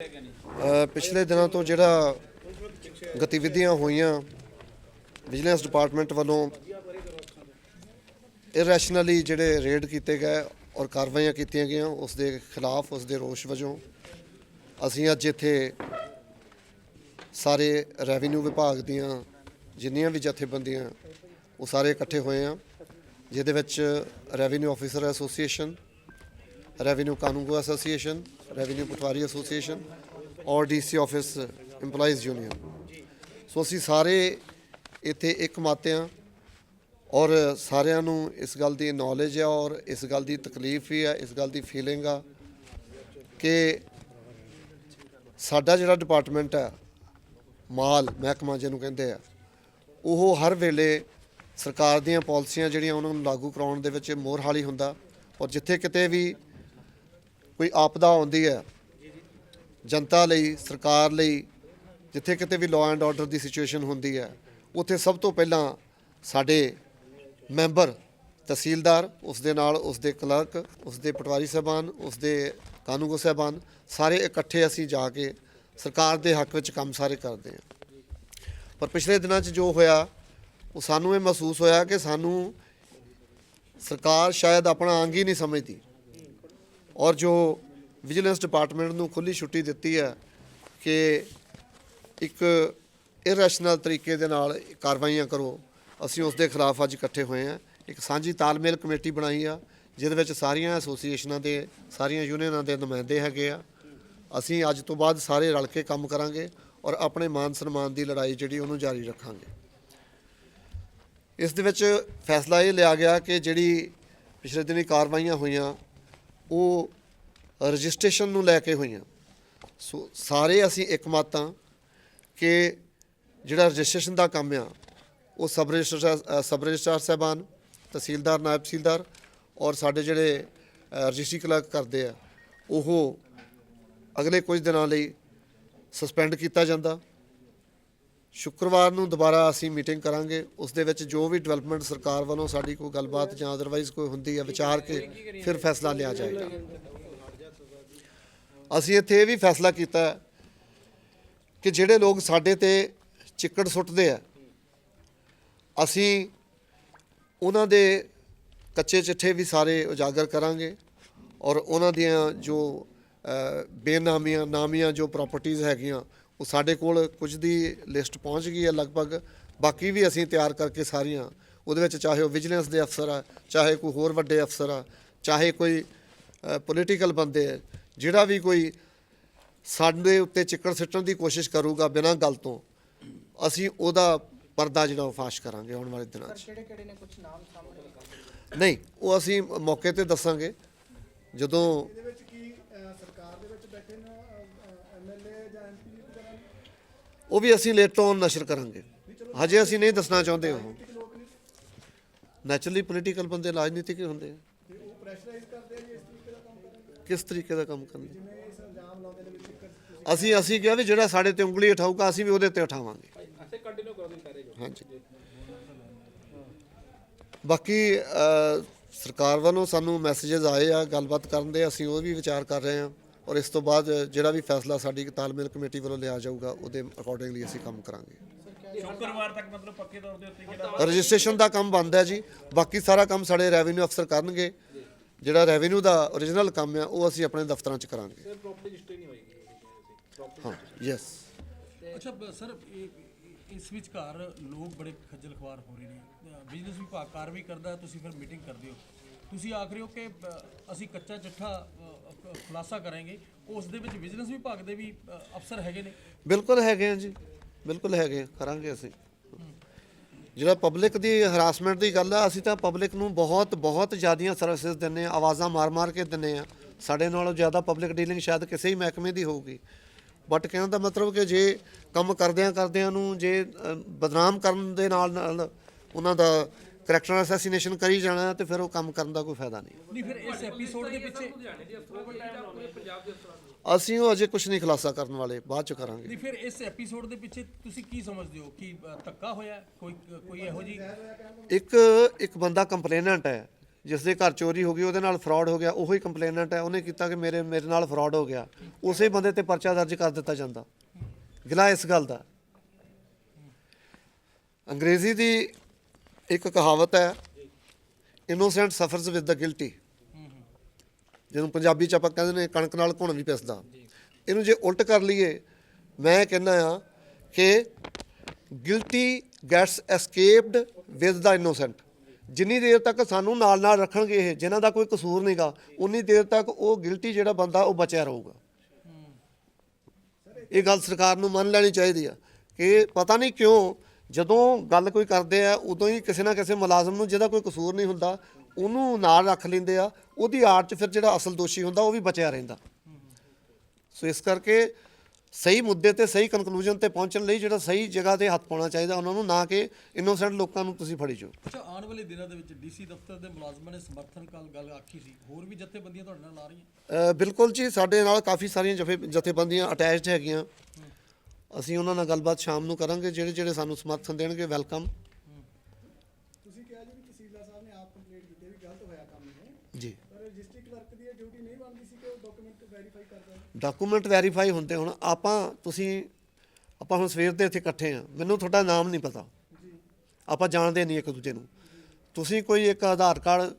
ਪਿਛਲੇ ਦਿਨਾਂ ਤੋਂ ਜਿਹੜਾ ਗਤੀਵਿਧੀਆਂ ਹੋਈਆਂ ਵਿਜੀਲੈਂਸ ਡਿਪਾਰਟਮੈਂਟ ਵੱਲੋਂ ਇਰੈਸ਼ਨਲੀ ਜਿਹੜੇ ਰੇਡ ਕੀਤੇ ਗਏ ਔਰ ਕਾਰਵਾਈਆਂ ਕੀਤੀਆਂ ਗਈਆਂ, ਉਸ ਦੇ ਖਿਲਾਫ, ਉਸ ਦੇ ਰੋਸ਼ ਵਜੋਂ ਅਸੀਂ ਅੱਜ ਇੱਥੇ ਸਾਰੇ ਰੈਵਨਿਊ ਵਿਭਾਗ ਦੀਆਂ ਜਿੰਨੀਆਂ ਵੀ ਜਥੇਬੰਦੀਆਂ, ਉਹ ਸਾਰੇ ਇਕੱਠੇ ਹੋਏ ਆ ਜਿਹਦੇ ਵਿੱਚ revenue officer association, revenue Kanungo association revenue Patwari association ਔਰ DC office EMPLOYEES union so ਅਸੀਂ ਸਾਰੇ ਇੱਥੇ ਇੱਕ ਮਾਤੇ ਹਾਂ ਔਰ ਸਾਰਿਆਂ ਨੂੰ ਇਸ ਗੱਲ ਦੀ ਨੌਲੇਜ ਹੈ ਔਰ ਇਸ ਗੱਲ ਦੀ ਤਕਲੀਫ ਵੀ ਹੈ ਇਸ ਗੱਲ ਦੀ ਫੀਲਿੰਗ ਆ ਕਿ ਸਾਡਾ ਜਿਹੜਾ ਡਿਪਾਰਟਮੈਂਟ ਹੈ ਮਾਲ ਮਹਿਕਮਾ ਜਿਹਨੂੰ ਕਹਿੰਦੇ ਆ, ਉਹ ਹਰ ਵੇਲੇ ਸਰਕਾਰ ਦੀਆਂ ਪਾਲਿਸੀਆਂ ਜਿਹੜੀਆਂ ਉਹਨਾਂ ਨੂੰ ਲਾਗੂ ਕਰਾਉਣ ਦੇ ਵਿੱਚ ਮੋਹਰਹਾਲੀ ਹੁੰਦਾ ਔਰ ਜਿੱਥੇ ਕਿਤੇ ਵੀ ਕੋਈ ਆਪਦਾ ਆਉਂਦੀ ਹੈ ਜਨਤਾ ਲਈ, ਸਰਕਾਰ ਲਈ, ਜਿੱਥੇ ਕਿਤੇ ਵੀ ਲਾਅ ਐਂਡ ਆਰਡਰ ਦੀ ਸਿਚੁਏਸ਼ਨ ਹੁੰਦੀ ਹੈ, ਉੱਥੇ ਸਭ ਤੋਂ ਪਹਿਲਾਂ ਸਾਡੇ ਮੈਂਬਰ, ਤਹਿਸੀਲਦਾਰ, ਉਸ ਦੇ ਨਾਲ ਉਸ ਦੇ ਕਲਰਕ, ਉਸ ਦੇ ਪਟਵਾਰੀ ਸਾਹਿਬਾਨ, ਉਸ ਦੇ ਕਾਨੂੰਗੋ ਸਾਹਿਬਾਨ, ਸਾਰੇ ਇਕੱਠੇ ਅਸੀਂ ਜਾ ਕੇ ਸਰਕਾਰ ਦੇ ਹੱਕ ਵਿੱਚ ਕੰਮ ਸਾਰੇ ਕਰਦੇ ਹਾਂ। ਪਰ ਪਿਛਲੇ ਦਿਨਾਂ 'ਚ ਜੋ ਹੋਇਆ, ਉਹ ਸਾਨੂੰ ਇਹ ਮਹਿਸੂਸ ਹੋਇਆ ਕਿ ਸਾਨੂੰ ਸਰਕਾਰ ਸ਼ਾਇਦ ਆਪਣਾ ਅੰਗ ਹੀ ਨਹੀਂ ਸਮਝਦੀ। ਔਰ ਜੋ ਵਿਜੀਲੈਂਸ ਡਿਪਾਰਟਮੈਂਟ ਨੂੰ ਖੁੱਲੀ ਛੁੱਟੀ ਦਿੱਤੀ ਹੈ ਕਿ ਇੱਕ ਇਰੈਸ਼ਨਲ ਤਰੀਕੇ ਦੇ ਨਾਲ ਕਾਰਵਾਈਆਂ ਕਰੋ, ਅਸੀਂ ਉਸ ਦੇ ਖਿਲਾਫ ਅੱਜ ਇਕੱਠੇ ਹੋਏ ਹਾਂ। ਇੱਕ ਸਾਂਝੀ ਤਾਲਮੇਲ ਕਮੇਟੀ ਬਣਾਈ ਆ, ਜਿਹਦੇ ਵਿੱਚ ਸਾਰੀਆਂ ਐਸੋਸੀਏਸ਼ਨਾਂ ਦੇ, ਸਾਰੀਆਂ ਯੂਨੀਅਨਾਂ ਦੇ ਨੁਮਾਇੰਦੇ ਹੈਗੇ ਆ। ਅਸੀਂ ਅੱਜ ਤੋਂ ਬਾਅਦ ਸਾਰੇ ਰਲ ਕੇ ਕੰਮ ਕਰਾਂਗੇ ਔਰ ਆਪਣੇ ਮਾਨ ਸਨਮਾਨ ਦੀ ਲੜਾਈ ਜਿਹੜੀ ਉਹਨੂੰ ਜਾਰੀ ਰੱਖਾਂਗੇ। ਇਸ ਦੇ ਵਿੱਚ ਫੈਸਲਾ ਇਹ ਲਿਆ ਗਿਆ ਕਿ ਜਿਹੜੀ ਪਿਛਲੇ ਦਿਨੀ ਕਾਰਵਾਈਆਂ ਹੋਈਆਂ ਉਹ ਰਜਿਸਟ੍ਰੇਸ਼ਨ ਨੂੰ ਲੈ ਕੇ ਹੋਈਆਂ। ਸੋ ਸਾਰੇ ਅਸੀਂ ਇੱਕਮਤ ਹਾਂ ਕਿ ਜਿਹੜਾ ਰਜਿਸਟ੍ਰੇਸ਼ਨ ਦਾ ਕੰਮ ਆ, ਉਹ ਸਬ ਰਜਿਸਟਰ ਸਬ ਰਜਿਸਟਰ ਸਾਹਿਬਾਨ, ਤਹਿਸੀਲਦਾਰ, ਨਾਇਬ ਤਹਿਸੀਲਦਾਰ ਔਰ ਸਾਡੇ ਜਿਹੜੇ ਰਜਿਸਟਰੀ ਕਲਰਕ ਕਰਦੇ ਆ, ਉਹ ਅਗਲੇ ਕੁਝ ਦਿਨਾਂ ਲਈ ਸਸਪੈਂਡ ਕੀਤਾ ਜਾਂਦਾ। ਸ਼ੁੱਕਰਵਾਰ ਨੂੰ ਦੁਬਾਰਾ ਅਸੀਂ ਮੀਟਿੰਗ ਕਰਾਂਗੇ। ਉਸ ਦੇ ਵਿੱਚ ਜੋ ਵੀ ਡਿਵੈਲਪਮੈਂਟ ਸਰਕਾਰ ਵੱਲੋਂ ਸਾਡੀ ਕੋਈ ਗੱਲਬਾਤ ਜਾਂ ਅਦਰਵਾਈਜ਼ ਕੋਈ ਹੁੰਦੀ ਹੈ, ਵਿਚਾਰ ਕੇ ਫਿਰ ਫੈਸਲਾ ਲਿਆ ਜਾਏਗਾ। ਅਸੀਂ ਇੱਥੇ ਇਹ ਵੀ ਫੈਸਲਾ ਕੀਤਾ ਕਿ ਜਿਹੜੇ ਲੋਕ ਸਾਡੇ ਤੇ ਚਿੱਕੜ ਸੁੱਟਦੇ ਆ, ਅਸੀਂ ਉਹਨਾਂ ਦੇ ਕੱਚੇ ਚਿੱਠੇ ਵੀ ਸਾਰੇ ਉਜਾਗਰ ਕਰਾਂਗੇ ਔਰ ਉਹਨਾਂ ਦੀਆਂ ਜੋ ਬੇਨਾਮੀਆਂ, ਨਾਮੀਆਂ ਜੋ ਪ੍ਰਾਪਰਟੀਆਂ ਹੈਗੀਆਂ ਉਹ ਸਾਡੇ ਕੋਲ ਕੁਝ ਦੀ ਲਿਸਟ ਪਹੁੰਚ ਗਈ ਹੈ ਲਗਭਗ। ਬਾਕੀ ਵੀ ਅਸੀਂ ਤਿਆਰ ਕਰਕੇ ਸਾਰੀਆਂ ਉਹਦੇ ਵਿੱਚ ਚਾਹੇ ਉਹ ਵਿਜੀਲੈਂਸ ਦੇ ਅਫਸਰ ਆ ਚਾਹੇ ਕੋਈ ਹੋਰ ਵੱਡੇ ਅਫਸਰ ਆ ਚਾਹੇ ਕੋਈ ਪੋਲੀਟੀਕਲ ਬੰਦੇ ਆ ਜਿਹੜਾ ਵੀ ਕੋਈ ਸਾਡੇ ਉੱਤੇ ਚਿੱਕੜ ਸਿੱਟਣ ਦੀ ਕੋਸ਼ਿਸ਼ ਕਰੂਗਾ ਬਿਨਾਂ ਗੱਲ ਤੋਂ ਅਸੀਂ ਉਹਦਾ ਪਰਦਾ ਜਿਹੜਾ ਫਾਸ਼ ਕਰਾਂਗੇ ਆਉਣ ਵਾਲੇ ਦਿਨਾਂ 'ਚ। ਕਿਹੜੇ ਕਿਹੜੇ ਨੇ ਕੁਝ ਨਾਮ ਸਾਹਮਣੇ? ਨਹੀਂ ਉਹ ਅਸੀਂ ਮੌਕੇ ਤੇ ਦੱਸਾਂਗੇ। ਜਦੋਂ ਇਹਦੇ ਵਿੱਚ ਕੀ ਅਹ, ਸਰਕਾਰ ਦੇ ਐਮਐਲਏ ਜਾਂ ਐਮਪੀ ਵਗੈਰਾ ਨੇ? ਉਹ ਵੀ ਅਸੀਂ ਲੇਟਰ ਔਨ ਨਸ਼ਰ ਕਰਾਂਗੇ। ਹਜੇ ਅਸੀਂ ਨਹੀਂ ਦੱਸਣਾ ਚਾਹੁੰਦੇ ਉਹ। ਨੈਚੁਰਲੀ ਪੋਲੀਟੀਕਲ ਬੰਦੇ ਰਾਜਨੀਤਿਕ ਹੁੰਦੇ ਆ। ਤੇ ਉਹ ਪ੍ਰੈਸ਼ਰਾਈਜ਼ ਕਰਦੇ ਆ ਜੀ ਇਸ ਤਰੀਕੇ ਦਾ ਕੰਮ ਕਰਨ ਕਿਸ ਤਰੀਕੇ ਦਾ ਕੰਮ ਕਰਨਾ? ਜਿਵੇਂ ਇਸ ਇਲਜ਼ਾਮ ਲਾਉਂਦੇ ਨੇ ਵੀ ਅਸੀਂ ਅਸੀਂ ਕਿਹਾ ਵੀ ਜਿਹੜਾ ਸਾਡੇ ਤੇ ਉਂਗਲੀ ਉਠਾਊਗਾ, ਅਸੀਂ ਵੀ ਉਹਦੇ ਤੇ ਉਠਾਵਾਂਗੇ। ਅਸੀਂ ਕੰਟੀਨਿਊ ਕਰੋ ਸਾਰੇ ਹਾਂਜੀ। ਬਾਕੀ ਸਰਕਾਰ ਵੱਲੋਂ ਸਾਨੂੰ ਮੈਸੇजेस ਆਏ ਆ, ਗੱਲਬਾਤ ਕਰਨ ਦੇ, ਅਸੀਂ ਉਹ ਵੀ ਵਿਚਾਰ ਕਰ ਰਹੇ ਹਾਂ। ਔਰ ਇਸ ਤੋਂ ਬਾਅਦ ਜਿਹੜਾ ਵੀ ਫੈਸਲਾ ਸਾਡੀ ਤਾਲਮੇਲ ਕਮੇਟੀ ਵੱਲੋਂ ਲਿਆ ਜਾਊਗਾ ਉਹਦੇ ਅਕੋਰਡਿੰਗਲੀ ਅਸੀਂ ਕੰਮ ਕਰਾਂਗੇ। ਸ਼ੁੱਕਰਵਾਰ ਤੱਕ ਮਤਲਬ ਪੱਕੇ ਤੌਰ ਦੇ ਉੱਤੇ ਜਿਹੜਾ ਰਜਿਸਟ੍ਰੇਸ਼ਨ ਦਾ ਕੰਮ ਬੰਦ ਹੈ ਜੀ। ਬਾਕੀ ਸਾਰਾ ਕੰਮ ਸਾਡੇ ਰੈਵਨਿਊ ਅਫਸਰ ਕਰਨਗੇ। ਜਿਹੜਾ ਰੈਵਨਿਊ ਦਾ origignal ਕੰਮ ਆ ਉਹ ਅਸੀਂ ਆਪਣੇ ਦਫ਼ਤਰਾਂ 'ਚ ਕਰਾਂਗੇ। ਸਰ ਪ੍ਰੋਪਰਟੀ ਰਜਿਸਟਰੀ ਨਹੀਂ ਹੋਏਗੀ। ਹਾਂ ਯੈਸ ਅੱਛਾ ਸਰ ਇਹ- ਇਸ ਵਿਚਕਾਰ ਲੋਕ ਬੜੇ ਖੱਜਲ ਖਵਾਰ ਹੋ ਰਹੇ ਨੇ। ਬਿਜ਼ਨਸ ਵਿਭਾਗ ਕਾਰਵਾਈ ਕਰਦਾ ਹੈ, ਤੁਸੀਂ ਫਿਰ ਮੀਟਿੰਗ ਕਰਦੇ ਹੋ। ਤੁਸੀਂ ਆਖ ਰਹੇ ਹੋ ਕਿ ਅਸੀਂ ਕੱਚਾ ਚਿੱਠਾ ਖੁਲਾਸਾ ਕਰਾਂਗੇ। ਉਸ ਦੇ ਵਿੱਚ ਬਿਜ਼ਨਸ ਵਿਭਾਗ ਦੇ ਵੀ ਅਫਸਰ ਹੈਗੇ ਨੇ। ਬਿਲਕੁਲ ਹੈਗੇ ਆ ਜੀ। ਬਿਲਕੁਲ ਹੈਗੇ ਕਰਾਂਗੇ ਅਸੀਂ। ਜਿਹੜਾ ਪਬਲਿਕ ਦੀ ਹਰਾਸਮੈਂਟ ਦੀ ਗੱਲ ਆ, ਅਸੀਂ ਤਾਂ ਪਬਲਿਕ ਨੂੰ ਬਹੁਤ ਬਹੁਤ ਜ਼ਿਆਦੀਆਂ ਸਰਵਿਸਿਜ਼ ਦਿੰਨੇ ਆ, ਆਵਾਜ਼ਾਂ ਮਾਰ-ਮਾਰ ਕੇ ਦਿੰਨੇ ਆ। ਸਾਡੇ ਨਾਲੋਂ ਜ਼ਿਆਦਾ ਪਬਲਿਕ ਡੀਲਿੰਗ ਸ਼ਾਇਦ ਕਿਸੇ ਹੀ ਮਹਿਕਮੇ ਦੀ ਹੋਊਗੀ। ਬਟ ਕਹਿਣ ਦਾ ਮਤਲਬ ਕਿ ਜੇ ਕੰਮ ਕਰਦਿਆਂ ਕਰਦਿਆਂ ਨੂੰ, ਜੇ ਬਦਨਾਮ ਕਰਨ ਦੇ ਨਾਲ ਨਾਲ ਉਹਨਾਂ ਦਾ ਕਰੈਕਟਰ ਅਸੈਸੀਨੇਸ਼ਨ ਕਰੀ ਜਾਣਾ ਤੇ ਫਿਰ ਉਹ ਕੰਮ ਕਰਨ ਦਾ ਕੋਈ ਫਾਇਦਾ ਨਹੀਂ। ਨਹੀਂ ਫਿਰ ਇਸ ਐਪੀਸੋਡ ਦੇ ਪਿੱਛੇ ਅਸੀਂ ਉਹ ਅਜੇ ਕੁਝ ਨਹੀਂ ਖੁਲਾਸਾ ਕਰਨ ਵਾਲੇ ਬਾਅਦ ਚ ਕਰਾਂਗੇ। ਨਹੀਂ ਫਿਰ ਇਸ ਐਪੀਸੋਡ ਦੇ ਪਿੱਛੇ ਤੁਸੀਂ ਕੀ ਸਮਝਦੇ ਹੋ ਕਿ ਧੱਕਾ ਹੋਇਆ? ਕੋਈ ਕੋਈ ਇਹੋ ਜੀ ਇੱਕ ਇੱਕ ਬੰਦਾ ਕੰਪਲੇਨੈਂਟ ਹੈ ਜਿਸ ਦੇ ਘਰ ਚੋਰੀ ਹੋ ਗਈ ਉਹਦੇ ਨਾਲ ਫਰਾਡ ਹੋ ਗਿਆ ਉਹੀ ਕੰਪਲੇਨੈਂਟ ਹੈ। ਉਹਨੇ ਕੀਤਾ ਕਿ ਮੇਰੇ ਮੇਰੇ ਨਾਲ ਫਰਾਡ ਹੋ ਗਿਆ। ਉਸੇ ਬੰਦੇ ਤੇ ਪਰਚਾ ਦਰਜ ਕਰ ਦਿੱਤਾ ਜਾਂਦਾ। ਗਿਲਾ ਇਸ ਗੱਲ ਦਾ। ਅੰਗਰੇਜ਼ੀ ਦੀ ਇੱਕ ਕਹਾਵਤ ਹੈ innocent suffers with the guilty ਜਿਹਨੂੰ ਪੰਜਾਬੀ ਚ ਆਪਾਂ ਕਹਿੰਦੇ ਨੇ, ਕਣਕ ਨਾਲ ਘੁਣ ਵੀ ਪਿਸਦਾ। ਇਹਨੂੰ ਜੇ ਉਲਟ ਕਰ ਲਈਏ, ਮੈਂ ਕਹਿੰਦਾ ਆ ਕਿ guilty gets escaped with the innocent ਜਿੰਨੀ ਦੇਰ ਤੱਕ ਸਾਨੂੰ ਨਾਲ ਨਾਲ ਰੱਖਣਗੇ ਇਹ, ਜਿਨ੍ਹਾਂ ਦਾ ਕੋਈ ਕਸੂਰ ਨਹੀਂਗਾ ਉਨੀ ਦੇਰ ਤੱਕ ਉਹ ਗਿਲਟੀ ਜਿਹੜਾ ਬੰਦਾ, ਉਹ ਬਚਿਆ ਰਹੂਗਾ। ਇਹ ਗੱਲ ਸਰਕਾਰ ਨੂੰ ਮੰਨ ਲੈਣੀ ਚਾਹੀਦੀ ਆ ਕਿ ਪਤਾ ਨਹੀਂ ਕਿਉਂ ਜਦੋਂ ਗੱਲ ਕੋਈ ਕਰਦੇ ਆ ਉਦੋਂ ਹੀ ਕਿਸੇ ਨਾ ਕਿਸੇ ਮੁਲਾਜ਼ਮ ਨੂੰ ਜਿਹਦਾ ਕੋਈ ਕਸੂਰ ਨਹੀਂ ਹੁੰਦਾ ਉਹਨੂੰ ਨਾਲ ਰੱਖ ਲੈਂਦੇ ਆ ਉਹਦੀ ਆੜ 'ਚ ਫਿਰ ਜਿਹੜਾ ਅਸਲ ਦੋਸ਼ੀ ਹੁੰਦਾ ਉਹ ਵੀ ਬਚਿਆ ਰਹਿੰਦਾ। ਸੋ ਇਸ ਕਰਕੇ ਸਹੀ ਮੁੱਦੇ ਤੇ ਸਹੀ ਕਨਕਲੂਜਨ ਤੇ ਪਹੁੰਚਣ ਲਈ ਜਿਹੜਾ ਸਹੀ ਜਗ੍ਹਾ ਤੇ ਹੱਥ ਪਾਉਣਾ ਚਾਹੀਦਾ ਉਹਨਾਂ ਨੂੰ ਨਾ ਕਿ ਇਨੋਸੈਂਟ ਲੋਕਾਂ ਨੂੰ ਤੁਸੀਂ ਫੜੀ ਜਾਓ। ਅੱਛਾ ਆਉਣ ਵਾਲੇ ਦਿਨਾਂ ਦੇ ਵਿੱਚ ਡੀਸੀ ਦਫ਼ਤਰ ਦੇ ਮੁਲਾਜ਼ਮਾਂ ਨੇ ਸਮਰਥਨ ਕਾਲ ਗੱਲ ਆਖੀ ਸੀ ਹੋਰ ਵੀ ਜਥੇਬੰਦੀਆਂ ਤੁਹਾਡੇ ਨਾਲ ਆ ਰਹੀਆਂ? ਬਿਲਕੁਲ ਜੀ ਸਾਡੇ ਨਾਲ ਕਾਫੀ ਸਾਰੀਆਂ ਜਥੇ ਜਥੇਬੰਦੀਆਂ ਅਟੈਚਡ ਹੈਗੀਆਂ। ਅਸੀਂ ਉਹਨਾਂ ਨਾਲ ਗੱਲਬਾਤ ਸ਼ਾਮ ਨੂੰ ਕਰਾਂਗੇ ਜਿਹੜੇ ਜਿਹੜੇ ਸਾਨੂੰ ਸਮਰਥਨ ਦੇਣਗੇ ਵੈਲਕਮ। ਤੁਸੀਂ ਕਿਹਾ ਜੀ ਵੀ ਤਹਿਸੀਲਦਾਰ ਸਾਹਿਬ ਨੇ ਆਪ ਕੰਪਲੀਟ ਕੀਤੀ ਵੀ ਗਲਤ ਹੋਇਆ ਕੰਮ ਇਹ। ਜੀ। ਪਰ ਰਜਿਸਟਰੀ ਕਲਰਕ ਦੀ ਇਹ ਡਿਊਟੀ ਨਹੀਂ ਬਣਦੀ ਸੀ ਕਿ ਉਹ ਡਾਕੂਮੈਂਟ ਵੈਰੀਫਾਈ ਕਰਦਾ ਡਾਕੂਮੈਂਟ ਵੈਰੀਫਾਈ ਹੁੰਦੇ ਹੁਣ ਆਪਾਂ ਤੁਸੀਂ ਆਪਾਂ ਹੁਣ ਸਵੇਰ ਦੇ ਇੱਥੇ ਇਕੱਠੇ ਆ ਮੈਨੂੰ ਤੁਹਾਡਾ ਨਾਮ ਨਹੀਂ ਪਤਾ। ਆਪਾਂ ਜਾਣਦੇ ਨਹੀਂ ਇੱਕ ਦੂਜੇ ਨੂੰ। ਤੁਸੀਂ ਕੋਈ ਇੱਕ ਆਧਾਰ ਕਾਰਡ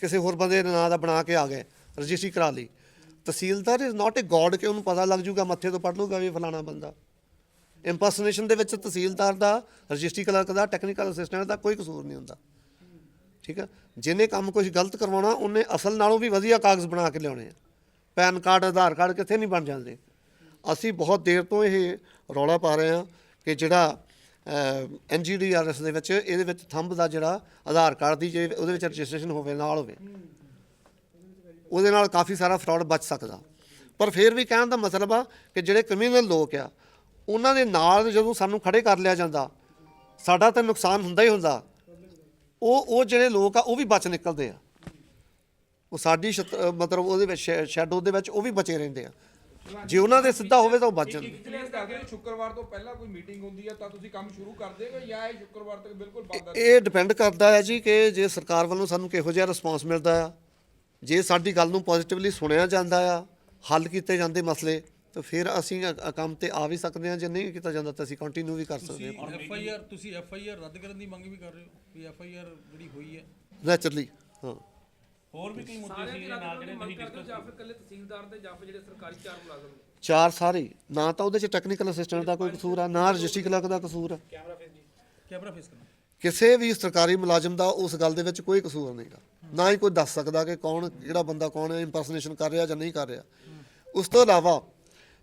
ਕਿਸੇ ਹੋਰ ਬੰਦੇ ਦੇ ਨਾਂ ਦਾ ਬਣਾ ਕੇ ਆ ਗਏ ਰਜਿਸਟਰੀ ਕਰਾ ਲਈ। ਤਹਿਸੀਲਦਾਰ ਇਜ਼ ਨਾਟ ਅ ਗੋਡ ਕਿ ਉਹਨੂੰ ਪਤਾ ਲੱਗ ਜੂਗਾ, ਮੱਥੇ ਤੋਂ ਪੜ ਲੂਗਾ ਵੀ ਫਲਾਣਾ ਬੰਦਾ। ਇੰਪਰਸਨੇਸ਼ਨ ਦੇ ਵਿੱਚ ਤਹਿਸੀਲਦਾਰ ਦਾ, ਰਜਿਸਟਰੀ ਕਲਰਕ ਦਾ ਟੈਕਨੀਕਲ ਅਸਿਸਟੈਂਟ ਦਾ ਕੋਈ ਕਸੂਰ ਨਹੀਂ ਹੁੰਦਾ। ਠੀਕ ਹੈ ਜਿਹਨੇ ਕੰਮ ਕੁਝ ਗਲਤ ਕਰਵਾਉਣਾ, ਉਹਨੇ ਅਸਲ ਨਾਲੋਂ ਵੀ ਵਧੀਆ ਕਾਗਜ਼ ਬਣਾ ਕੇ ਲਿਆਉਣੇ ਆ। ਪੈਨ ਕਾਰਡ, ਆਧਾਰ ਕਾਰਡ ਕਿੱਥੇ ਨਹੀਂ ਬਣ ਜਾਂਦੇ। ਅਸੀਂ ਬਹੁਤ ਦੇਰ ਤੋਂ ਇਹ ਰੌਲਾ ਪਾ ਰਹੇ ਹਾਂ ਕਿ ਜਿਹੜਾ ਐਨਜੀਡੀਆਰਐਸ ਦੇ ਵਿੱਚ, ਇਹਦੇ ਵਿੱਚ ਥੰਬ ਦਾ ਜਿਹੜਾ ਆਧਾਰ ਕਾਰਡ ਦੀ ਜੇ ਉਹਦੇ ਵਿੱਚ ਰਜਿਸਟ੍ਰੇਸ਼ਨ ਹੋਵੇ, ਨਾਲ ਹੋਵੇ। ਉਹਦੇ ਨਾਲ ਕਾਫੀ ਸਾਰਾ ਫਰਾਡ ਬਚ ਸਕਦਾ। ਪਰ ਫਿਰ ਵੀ ਕਹਿਣ ਦਾ ਮਤਲਬ ਆ ਕਿ ਜਿਹੜੇ ਕ੍ਰਿਮੀਨਲ ਲੋਕ ਆ ਉਹਨਾਂ ਦੇ ਨਾਲ ਜਦੋਂ ਸਾਨੂੰ ਖੜੇ ਕਰ ਲਿਆ ਜਾਂਦਾ ਸਾਡਾ ਤਾਂ ਨੁਕਸਾਨ ਹੁੰਦਾ ਹੀ ਹੁੰਦਾ। ਉਹ ਉਹ ਜਿਹੜੇ ਲੋਕ ਆ ਉਹ ਵੀ ਬਚ ਨਿਕਲਦੇ ਆ। ਉਹ ਸਾਡੀ ਮਤਲਬ ਉਹਦੇ ਵਿੱਚ ਸ਼ੈਡੋ ਦੇ ਵਿੱਚ ਉਹ ਵੀ ਬਚੇ ਰਹਿੰਦੇ ਆ। ਜੇ ਉਹਨਾਂ ਦੇ ਸਿੱਧਾ ਹੋਵੇ ਤਾਂ ਉਹ ਬਚ ਜਾਂਦੇ। ਕਲੀਅਰ ਕਰਦੇ ਹੋ ਸ਼ੁੱਕਰਵਾਰ ਤੋਂ ਪਹਿਲਾਂ ਕੋਈ ਮੀਟਿੰਗ ਹੁੰਦੀ ਹੈ ਤਾਂ ਤੁਸੀਂ ਕੰਮ ਸ਼ੁਰੂ ਕਰ ਦੇਗੇ ਜਾਂ ਇਹ ਸ਼ੁੱਕਰਵਾਰ ਤੱਕ ਬਿਲਕੁਲ ਬੰਦ ਹੈ ਇਹ ਡਿਪੈਂਡ ਕਰਦਾ ਹੈ ਜੀ ਕਿ ਜੇ ਸਰਕਾਰ ਵੱਲੋਂ ਸਾਨੂੰ ਕਿਹੋ ਜਿਹਾ ਰਿਸਪਾਂਸ ਮਿਲਦਾ ਆ ਜੇ ਸਾਡੀ ਗੱਲ ਨੂੰ ਪੋਜ਼ਿਟਿਵਲੀ ਸੁਣਿਆ ਜਾਂਦਾ ਆ ਹੱਲ ਕੀਤੇ ਜਾਂਦੇ ਮਸਲੇ ਤਾਂ ਫਿਰ ਅਸੀਂ ਅ- ਕੰਮ ਤੇ ਆ ਵੀ ਸਕਦੇ ਹਾਂ ਜੇ ਨਹੀਂ ਕੀਤਾ ਜਾਂਦਾ ਤਾਂ ਅਸੀਂ ਕੰਟੀਨਿਊ ਵੀ ਕਰ ਸਕਦੇ ਹਾਂ। ਐਫ ਆਈ ਆਰ ਤੁਸੀਂ ਐਫ ਆਈ ਆਰ ਰੱਦ ਕਰਨ ਦੀ ਮੰਗ ਵੀ ਕਰ ਰਹੇ ਹੋ? ਵੀ ਐਫ ਆਈ ਆਰ ਜਿਹੜੀ ਹੋਈ ਹੈ? ਨੈਚੁਰਲੀ ਹਾਂ। ਹੋਰ ਵੀ ਕਈ ਮੁੱਦੇ ਸੀ ਇਹਦੇ ਨਾਲ ਜਿਹੜੇ ਤੁਸੀਂ ਕਰਦੇ ਹੋ ਜਾਂ ਫਿਰ ਇਕੱਲੇ ਤਹਿਸੀਲਦਾਰ ਤੇ ਜਾਂ ਫਿਰ ਜਿਹੜੇ ਸਰਕਾਰੀ ਚਾਰ ਮੁਲਾਜ਼ਮ ਨੇ ਚਾਰ ਸਾਰੇ। ਨਾ ਤਾਂ ਉਹਦੇ ਚ ਟੈਕਨੀਕਲ ਅਸਿਸਟੈਂਟ ਦਾ ਕੋਈ ਕਸੂਰ ਆ ਨਾ ਰਜਿਸਟਰੀ ਕਲਰਕ ਦਾ ਕਸੂਰ ਆ। ਕੈਮਰਾ ਫੇਸ ਜੀ ਕੈਮਰਾ ਫੇਸ ਕਰਨਾ। ਕਿਸੇ ਵੀ ਸਰਕਾਰੀ ਮੁਲਾਜ਼ਮ ਦਾ ਉਸ ਗੱਲ ਦੇ ਵਿੱਚ ਕੋਈ ਕਸੂਰ ਨਹੀਂਗਾ ਨਾ ਹੀ ਕੋਈ ਦੱਸ ਸਕਦਾ ਕਿ ਕੌਣ, ਕਿਹੜਾ ਬੰਦਾ ਕੌਣ ਹੈ ਇੰਪਰਸਨੇਸ਼ਨ ਕਰ ਰਿਹਾ ਜਾਂ ਨਹੀਂ ਕਰ ਰਿਹਾ। ਉਸ ਤੋਂ ਇਲਾਵਾ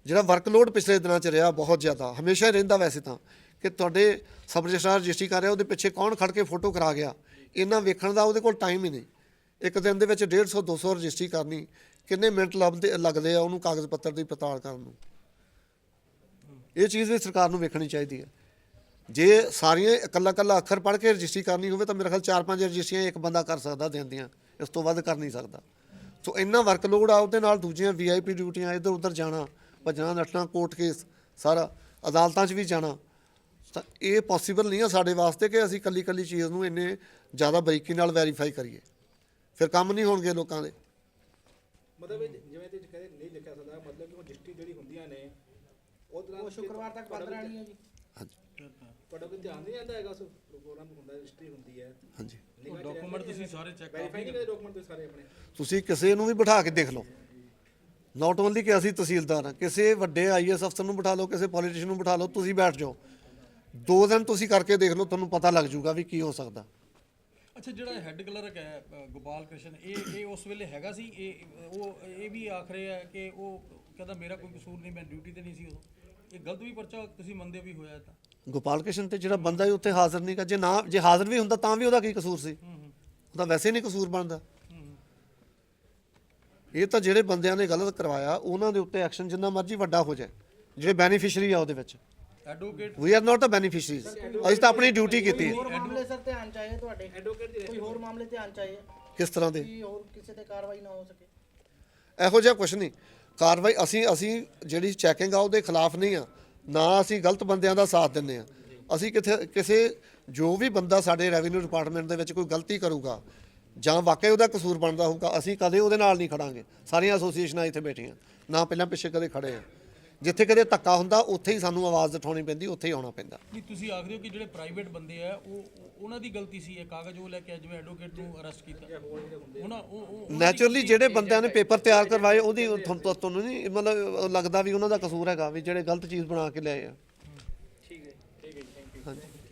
ਜਿਹੜਾ ਵਰਕਲੋਡ ਪਿਛਲੇ ਦਿਨਾਂ 'ਚ ਰਿਹਾ ਬਹੁਤ ਜ਼ਿਆਦਾ, ਹਮੇਸ਼ਾ ਹੀ ਰਹਿੰਦਾ ਵੈਸੇ ਤਾਂ ਕਿ ਤੁਹਾਡੇ ਸਬ ਰਜਿਸਟਰਾਰ ਰਜਿਸਟਰੀ ਕਰ ਰਿਹਾ, ਉਹਦੇ ਪਿੱਛੇ ਕੌਣ ਖੜ ਕੇ ਫੋਟੋ ਕਰਾ ਗਿਆ ਇਹਨਾਂ ਵੇਖਣ ਦਾ ਉਹਦੇ ਕੋਲ ਟਾਈਮ ਹੀ ਨਹੀਂ। ਇੱਕ ਦਿਨ ਦੇ ਵਿੱਚ 150 200 ਰਜਿਸਟਰੀ ਕਰਨੀ, ਕਿੰਨੇ ਮਿੰਟ ਲੱਭਦੇ ਲੱਗਦੇ ਆ ਉਹਨੂੰ ਕਾਗਜ਼ ਪੱਤਰ ਦੀ ਪੜਤਾਲ ਕਰਨ ਨੂੰ। ਇਹ ਚੀਜ਼ ਵੀ ਸਰਕਾਰ ਨੂੰ ਵੇਖਣੀ ਚਾਹੀਦੀ ਹੈ। ਜੇ ਸਾਰੀਆਂ ਇਕੱਲਾ ਇਕੱਲਾ ਅੱਖਰ ਪੜ੍ਹ ਕੇ ਰਜਿਸਟਰੀ ਕਰਨੀ ਹੋਵੇ ਤਾਂ ਮੇਰੇ ਖਿਆਲ ਚਾਰ ਪੰਜ ਰਜਿਸਟਰੀਆਂ ਇੱਕ ਬੰਦਾ ਕਰ ਸਕਦਾ ਦਿਨ ਦੀਆਂ ਇਸ ਤੋਂ ਵੱਧ ਕਰ ਨਹੀਂ ਸਕਦਾ। ਸੋ ਇੰਨਾ ਵਰਕਲੋਡ ਆ ਉਹਦੇ ਨਾਲ ਦੂਜੀਆਂ ਵੀਆਈਪੀ ਡਿਊਟੀਆਂ ਇੱਧਰ ਉੱਧਰ ਜਾਣਾ ਭੱਜਣਾ ਨੱਠਣਾ ਕੋਰਟ ਕੇਸ ਸਾਰਾ ਅਦਾਲਤਾਂ 'ਚ ਵੀ ਜਾਣਾ ਤਾਂ ਇਹ ਪੋਸੀਬਲ ਨਹੀਂ ਆ ਸਾਡੇ ਵਾਸਤੇ ਕਿ ਅਸੀਂ ਕੱਲੀ ਕੱਲੀ ਚੀਜ਼ ਨੂੰ ਇੰਨੇ ਜ਼ਿਆਦਾ ਬਰੀਕੀ ਨਾਲ ਵੈਰੀਫਾਈ ਕਰੀਏ। ਫਿਰ ਕੰਮ ਨਹੀਂ ਹੋਣਗੇ ਲੋਕਾਂ ਦੇ। ਮਤਲਬ ਜਿਵੇਂ ਤੇ ਕਹਿੰਦੇ ਨਹੀਂ ਲਿਖਿਆ ਸਕਦਾ ਮਤਲਬ ਕਿ ਉਹ ਰਜਿਸਟਰੀ ਜਿਹੜੀ ਹੁੰਦੀਆਂ ਨੇ ਉਹ ਸ਼ੁੱਕਰਵਾਰ ਤੱਕ ਬੰਦ ਰਹਿਣੀ ਹੈ ਜੀ। ਤੁਹਾਡਾ ਕੋਈ ਧਿਆਨ ਨਹੀਂ ਆਉਂਦਾ ਹੈਗਾ? ਉਸ ਪ੍ਰੋਗਰਾਮ ਹੁੰਦਾ ਰਜਿਸਟਰੀ ਹੁੰਦੀ ਹੈ। ਹਾਂਜੀ। ਡਾਕੂਮੈਂਟ ਤੁਸੀਂ ਸਾਰੇ ਚੈੱਕ ਵੈਰੀਫਾਈ ਨਹੀਂ ਕਰਦੇ ਡਾਕੂਮੈਂਟ ਤੁਸੀਂ ਸਾਰੇ ਆਪਣੇ। ਤੁਸੀਂ ਕਿਸੇ ਨੂੰ ਵੀ ਬਿਠਾ ਕੇ ਦੇਖ ਲਓ। ਨਾਟ ਓਨਲੀ ਕਿ ਅਸੀਂ ਤਹਿਸੀਲਦਾਰ ਹਾਂ ਕਿਸੇ ਵੱਡੇ ਆਈਐਸ ਅਫਸਰ ਨੂੰ ਬਿਠਾ ਲਓ ਕਿਸੇ ਪੋਲੀਟੀਸ਼ੀਅਨ ਨੂੰ ਬਿਠਾ ਲਓ ਤੁਸੀਂ ਬੈਠ ਜਾਓ। ਦੋ ਦਿਨ ਤੁਸੀਂ ਕਰਕੇ ਦੇਖ ਲਓ ਤੁਹਾਨੂੰ ਪਤਾ ਲੱਗ ਜਾਊਗਾ ਵੀ ਕੀ ਹੋ ਸਕਦਾ। ਅੱਛਾ ਜਿਹੜਾ ਹੈੱਡ ਕਲਰਕ ਹੈ ਅ, ਗੋਪਾਲ ਕ੍ਰਿਸ਼ਨ ਇਹ ਇਹ ਉਸ ਵੇਲੇ ਹੈਗਾ ਸੀ? ਇਹ ਉਹ ਇਹ ਵੀ ਆਖ ਰਿਹਾ ਹੈ ਕਿ ਉਹ ਕਹਿੰਦਾ ਮੇਰਾ ਕੋਈ ਕਸੂਰ ਨਹੀਂ ਮੈਂ ਡਿਊਟੀ ਤੇ ਨਹੀਂ ਸੀ ਉਦੋਂ। ਇਹ ਗਲਤ ਵੀ ਪਰਚਾ ਤੁਸੀਂ ਮੰਨਦੇ ਹੋ ਵੀ ਹੋਇਆ ਤਾਂ? ਗੋਪਾਲ ਕ੍ਰਿਸ਼ਨ ਤੇ ਜਿਹੜਾ ਬੰਦਾ ਹੀ ਉੱਥੇ ਹਾਜ਼ਰ ਨਹੀਂਗਾ ਜੇ ਨਾ ਜੇ ਹਾਜ਼ਰ ਵੀ ਹੁੰਦਾ ਤਾਂ ਵੀ ਉਹਦਾ ਕੀ ਕਸੂਰ ਸੀ? ਉਹਦਾ ਵੈਸੇ ਨਹੀਂ ਕਸੂਰ ਬਣਦਾ। ਇਹ ਤਾਂ ਜਿਹੜੇ ਬੰਦਿਆਂ ਨੇ ਗਲਤ ਕਰਵਾਇਆ ਉਹਨਾਂ ਦੇ ਉੱਤੇ ਐਕਸ਼ਨ ਜਿੰਨਾ ਮਰਜ਼ੀ ਵੱਡਾ ਹੋ ਜਾਏ ਜਿਹੜੇ ਬੈਨੀਫੀਸ਼ੀਅਰੀ ਆ ਉਹਦੇ ਵਿੱਚ। ਐਡਵੋਕੇਟ ਵੀ ਆਰ ਨਾਟ ਦਾ ਬੈਨੀਫੀਸ਼ੀਅਰੀਜ਼ ਅਸੀਂ ਤਾਂ ਆਪਣੀ ਡਿਊਟੀ ਕੀਤੀ ਹੈ। ਹੋਰ ਮਾਮਲੇ ਸਰ ਧਿਆਨ ਚ ਆਏ ਤੁਹਾਡੇ? ਐਡਵੋਕੇਟ ਦੀ ਕੋਈ ਹੋਰ ਮਾਮਲੇ ਧਿਆਨ ਚ ਆਏ? ਆ ਕਿਸ ਤਰ੍ਹਾਂ ਦੇ? ਕਿ ਹੋਰ ਕਿਸੇ ਤੇ ਕਾਰਵਾਈ ਨਾ ਹੋ ਸਕੇ? ਇਹੋ ਜਿਹਾ ਕੁਝ ਨਹੀਂ। ਕਾਰਵਾਈ ਅਸੀਂ ਅਸੀਂ ਜਿਹੜੀ ਚੈਕਿੰਗ ਆ ਉਹਦੇ ਖਿਲਾਫ ਨਹੀਂ ਆ। ਨਾ ਅਸੀਂ ਗਲਤ ਬੰਦਿਆਂ ਦਾ ਸਾਥ ਦਿੰਦੇ ਆ ਅਸੀਂ ਕਿਥੇ ਕਿਸੇ ਜੋ ਵੀ ਬੰਦਾ ਸਾਡੇ ਰੈਵਨਿਊ ਡਿਪਾਰਟਮੈਂਟ ਦੇ ਵਿੱਚ ਕੋਈ ਗਲਤੀ ਕਰੂਗਾ ਜਾਂ ਵਾਕਈ ਉਹਦਾ ਕਸੂਰ ਬਣਦਾ ਹੋਊਗਾ, ਅਸੀਂ ਕਦੇ ਉਹਦੇ ਨਾਲ ਨਹੀਂ ਖੜਾਂਗੇ। ਸਾਰੀਆਂ ਐਸੋਸੀਏਸ਼ਨਾਂ ਇੱਥੇ ਬੈਠੀਆਂ। ਨਾ ਪਹਿਲਾਂ ਪਿੱਛੇ ਕਦੇ ਖੜੇ ਆ। ਜਿੱਥੇ ਕਦੇ ਧੱਕਾ ਹੁੰਦਾ ਉੱਥੇ ਹੀ ਸਾਨੂੰ ਆਵਾਜ਼ ਉਠਾਉਣੀ ਪੈਂਦੀ ਉੱਥੇ ਹੀ ਆਉਣਾ ਪੈਂਦਾ। ਨਹੀਂ ਤੁਸੀਂ ਆਖਦੇ ਹੋ ਕਿ ਜਿਹੜੇ ਪ੍ਰਾਈਵੇਟ ਬੰਦੇ ਆ ਉਹ ਉਹ- ਉਹਨਾਂ ਦੀ ਗਲਤੀ ਸੀ ਇਹ ਕਾਗਜ਼ ਉਹ ਲੈ ਕੇ ਜਿਵੇਂ ਐਡਵੋਕੇਟ ਨੂੰ ਅਰੈਸਟ ਕੀਤਾ। ਉਹਨਾਂ ਉਹ ਨੈਚੁਰਲੀ ਜਿਹੜੇ ਬੰਦਿਆਂ ਨੇ ਪੇਪਰ ਤਿਆਰ ਕਰਵਾਏ ਉਹਦੀ ਤੁਹਾਨੂੰ ਨਹੀਂ ਮਤਲਬ ਲੱਗਦਾ ਵੀ ਉਹਨਾਂ ਦਾ ਕਸੂਰ ਹੈਗਾ ਵੀ ਜਿਹੜੇ ਗਲਤ ਚੀਜ਼ ਬਣਾ ਕੇ ਲਿਆਏ ਆ। ਠੀਕ ਹੈ ਠੀਕ ਹੈ ਥੈਂਕ ਯੂ ਹਾਂਜੀ।